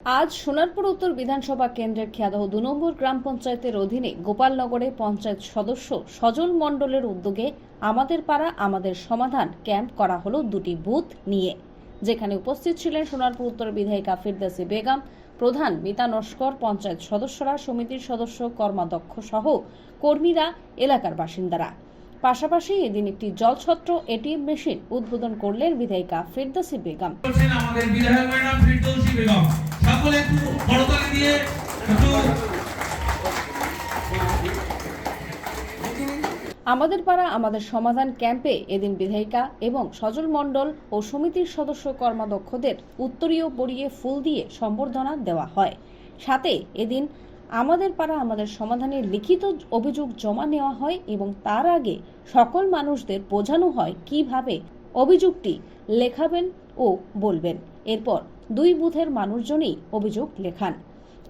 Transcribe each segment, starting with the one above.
আজ সোনারপুর উত্তর বিধানসভা কেন্দ্রের খেয়াদহ দু নম্বর গ্রাম পঞ্চায়েতের অধীনে গোপালনগরে পঞ্চায়েত সদস্য সজল মণ্ডলের উদ্যোগে আমাদের পাড়া, আমাদের সমাধান ক্যাম্প করা হলো দুটি বুথ নিয়ে। যেখানে উপস্থিত ছিলেন সোনারপুর উত্তর বিধায়িকা ফিরদাসি বেগম, প্রধান মিতা নস্কর, পঞ্চায়েত সদস্যরা, সমিতির সদস্য, কর্মাধ্যক্ষ সহ কর্মীরা, এলাকার বাসিন্দারা। পাশাপাশি এদিন একটি জলছত্র এটিএম মেশিন উদ্বোধন করলেন বিধায়িকা ফিরদাসি বেগম। আমাদের বিধায়ক ম্যাডাম ফিরদৌসী বেগম। সকলে একটু করতালি দিয়ে একটু আমাদের পাড়া আমাদের সমাধান ক্যাম্পে এদিন বিধায়িকা এবং সজল মণ্ডল ও সমিতির সদস্য কর্মাধ্যক্ষদের উত্তরীয় পরিয়ে ফুল দিয়ে সম্বর্ধনা দেওয়া হয়। সাথে এদিন আমাদের পাড়া আমাদের সমাধানের লিখিত অভিযোগ জমা নেওয়া হয় এবং তার আগে সকল মানুষদের বোঝানো হয় কীভাবে অভিযোগটি লেখাবেন ও বলবেন। এরপর দুই বুথের মানুষজনই অভিযোগ লেখান।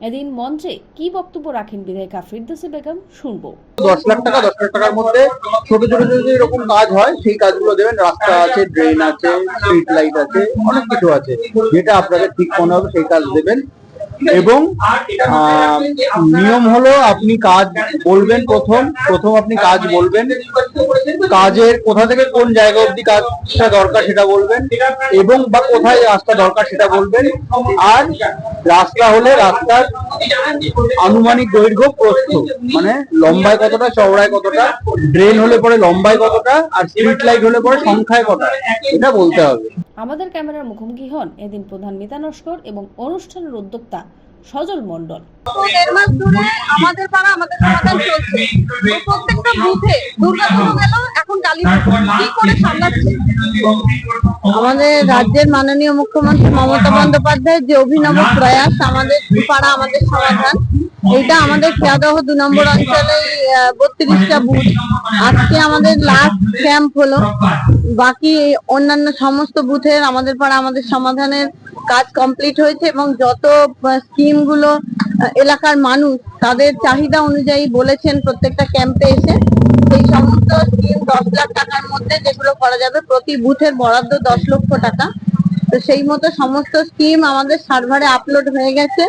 এদিন মঞ্চে কি বক্তব্য রাখেন বিধায়িকা ফিরদৌসী বেগম শুনব। দশ লাখ টাকা, দশ লাখ টাকার মধ্যে ছোট ছোট যদি এরকম কাজ হয়, সেই কাজগুলো দেবেন। রাস্তা আছে ড্রেন আছে স্ট্রিট লাইট আছে, অনেক কিছু আছে। যেটা আপনাদের ঠিক মনে হবে, সেই কাজ দেবেন। এবং নিয়ম হলো আপনি কাজ বলবেন প্রথম প্রথম আপনি কাজ বলবেন। কাজের কোথা থেকে কোন জায়গা অবধি কাজটা দরকার সেটা বলবেন এবং বা কোথায় রাস্তা দরকার সেটা বলবেন। আর রাস্তা হলে রাস্তার আনুমানিক দৈর্ঘ্য প্রস্থ মানে লম্বায় কতটা, চওড়ায় কতটা ড্রেন হলে পরে লম্বায় কতটা, আর স্ট্রিট লাইট হলে পরে সংখ্যায় কটা এটা বলতে হবে। আমাদের ক্যামেরার মুখোমুখি হন এদিন প্রধান মিতা নস্কর এবং অনুষ্ঠানের উদ্যোক্তা সজল মণ্ডল। দেড় মাস ধরে আমাদের পাড়া আমাদের সমাধান চলছে। প্রত্যেকটা বুথে দুর্গাপুজো গেল এখন কালী কি করে সামলাচ্ছে? আমাদের রাজ্যের মাননীয় মুখ্যমন্ত্রী মমতা বন্দ্যোপাধ্যায়ের যে অভিনব প্রয়াস আমাদের পাড়া আমাদের সমাধান এটা আমাদের খেয়াদহ দু নম্বর অঞ্চলে বত্রিশটা বুথ। আজকে আমাদের লাস্ট ক্যাম্প হলো। বাকি অন্যান্য সমস্ত বুথের আমাদের পাড়া আমাদের সমাধানের কাজ কমপ্লিট হয়েছে এবং যত স্কিমগুলো এলাকার মানুষ তাদের চাহিদা অনুযায়ী বলেছেন প্রত্যেকটা ক্যাম্পে এসে। সেই সমস্ত স্কিম দশ লাখ টাকার মধ্যে যেগুলো করা যাবে, প্রতি বুথের বরাদ্দ দশ লক্ষ টাকা। তো সেই মতো সমস্ত স্কিম আমাদের সার্ভারে আপলোড হয়ে গেছে।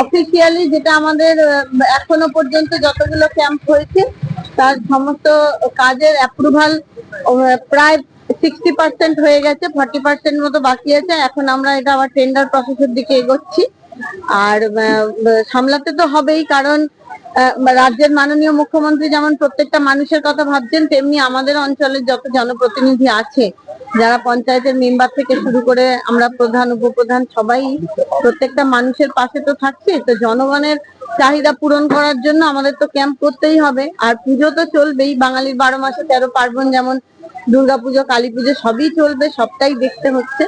অফিসিয়ালি যেটা আমাদের এখনও পর্যন্ত যতগুলো ক্যাম্প হয়েছে, তার সমস্ত কাজের অ্যাপ্রুভাল প্রায় সিক্সটি পার্সেন্ট হয়ে গেছে ফর্টি পার্সেন্ট মতো বাকি আছে। এখন আমরা এটা আবার টেন্ডার প্রসেসের দিকে এগোচ্ছি। আর সামলাতে তো হবেই, কারণ রাজ্যের মাননীয় মুখ্যমন্ত্রী যেমন প্রত্যেকটা মানুষের কথা ভাবছেন, তেমনি আমাদের অঞ্চলের যত জনপ্রতিনিধি আছে, যারা পঞ্চায়েতের মেম্বার থেকে শুরু করে আমরা প্রধান, উপপ্রধান সবাই, প্রত্যেকটা মানুষের পাশে তো থাকছে। তো জনগণের চাহিদা পূরণ করার জন্য আমাদের তো ক্যাম্প করতেই হবে। আর পুজো তো চলবেই, বাঙালির বারো মাসে তেরো পার্বণ যেমন দুর্গাপুজো কালী পুজো সবই চলবে, সবটাই দেখতে হচ্ছে।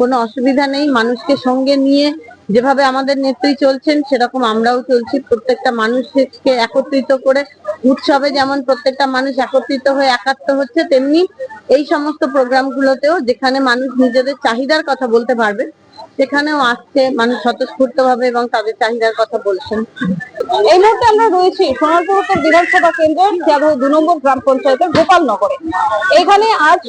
কোনো অসুবিধা নেই, মানুষকে সঙ্গে নিয়ে যেভাবে আমাদের নেত্রী চলছেন, সেরকম আমরাও চলছি। প্রত্যেকটা মানুষকে একত্রিত করে উৎসবে যেমন প্রত্যেকটা মানুষ একত্রিত হয়ে একাত্ম হচ্ছে, তেমনি এই সমস্ত প্রোগ্রাম গুলোতেও যেখানে মানুষ নিজেদের চাহিদার কথা বলতে পারবে, সেখানেও আসছে মানুষ স্বতঃস্ফূর্ত ভাবে এবং তাদের চাহিদার কথা বলছেন। এই মুহূর্তে আমরা রয়েছি সোনারপুর উত্তর বিধানসভা কেন্দ্রের দু নম্বর গ্রাম পঞ্চায়েতের গোপালনগরে। এখানে আজ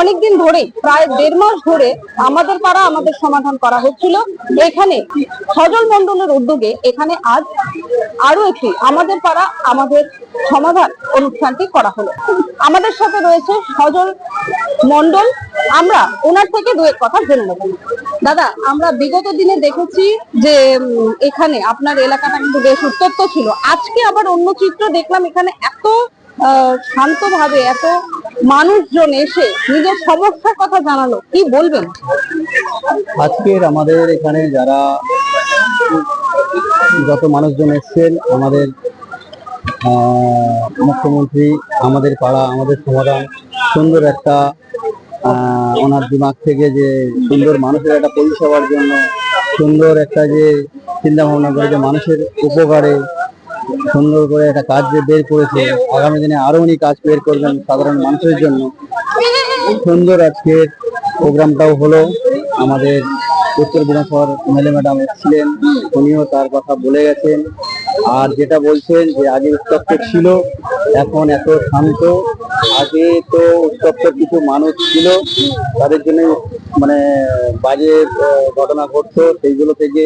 অনেকদিন ধরে প্রায় দেড় মাস ধরে আমাদের পাড়া আমাদের সমাধান করা হচ্ছিল। এখানে সজল মন্ডলের উদ্যোগে এখানে আজ আরও একটি আমাদের পাড়া, আমাদের সমাধান অনুষ্ঠানটি করা হলো। আমাদের সাথে রয়েছে সজল মন্ডল আমরা ওনার থেকে দু এক কথা জেনে নেব। দাদা, আমরা বিগত দিনে দেখেছি যে এখানে আপনার এলাকাটা কিন্তু বেশ উত্তপ্ত ছিল। আজকে আবার অন্য চিত্র দেখলাম, এখানে এত শান্তভাবে, এত মানুষজন এসে নিজের সমস্যার কথা জানালো। কি বলবেন? আজকের আমাদের এখানে যারা যত মানুষজন এসছেন, আমাদের মুখ্যমন্ত্রী, আমাদের পাড়া, আমাদের সমাধান সুন্দর একটা ওনার দিমাগ থেকে যে সুন্দর মানুষের একটা পরিষেবার জন্য, সুন্দর একটা যে চিন্তা ভাবনা করে যে মানুষের উপকারে সুন্দর করে একটা কাজ যে বের করেছে, আগামী দিনে আরও উনি কাজ বের করবেন সাধারণ মানুষের জন্য। সুন্দর আজকের প্রোগ্রামটাও হলো আমাদের উত্তর বিধানসভার এমএলএ ম্যাডাম এসেছিলেন, উনিও তার কথা বলে গেছেন। আর যেটা বলছেন যে আগে উত্তপ্ত ছিল, এখন এত শান্ত আগে তো উত্তপ্ত কিছু মানুষ ছিল, তাদের জন্য মানে বাজে ঘটনা ঘটতো, সেইগুলো থেকে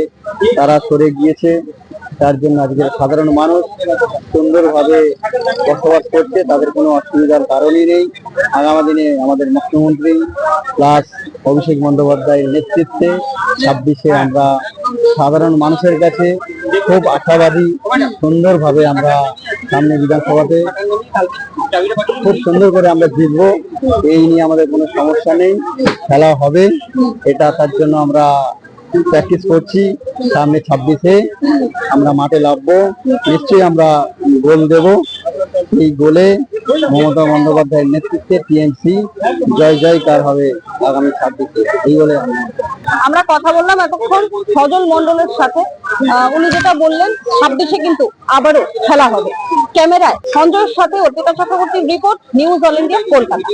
তারা সরে গিয়েছে। তার জন্য আজকের সাধারণ মানুষ সুন্দরভাবে বসবাস করছে, তাদের কোনো অসুবিধার কারণই নেই। আগামী দিনে আমাদের মুখ্যমন্ত্রী প্লাস অভিষেক বন্দ্যোপাধ্যায়ের নেতৃত্বে ছাব্বিশে আমরা সাধারণ মানুষের কাছে খুব আশাবাদী, সুন্দরভাবে আমরা সামনে বিধানসভাতে খুব সুন্দর করে আমরা জিতবো। এই নিয়ে আমাদের কোনো সমস্যা নেই। খেলা হবে। এটা তার জন্য আমরা প্র্যাকটিস করছি। সামনে ছাব্বিশে আমরা মাঠে নামবো। নিশ্চয়ই আমরা গোল দেব। এই গোলে মমতা বন্দ্যোপাধ্যায়ের নেতৃত্বে টিএমসি জয় জয়কার হবে আগামী ছাব্বিশে। এই বলে আমি আমরা কথা বললাম এতক্ষণ সজল মন্ডলের সাথে। উনি যেটা বললেন, ছাব্বিশে কিন্তু আবারও খেলা হবে। ক্যামেরায় সঞ্জয়ের সাথে অর্পিতা চক্রবর্তীর report, news all India, Kolkata.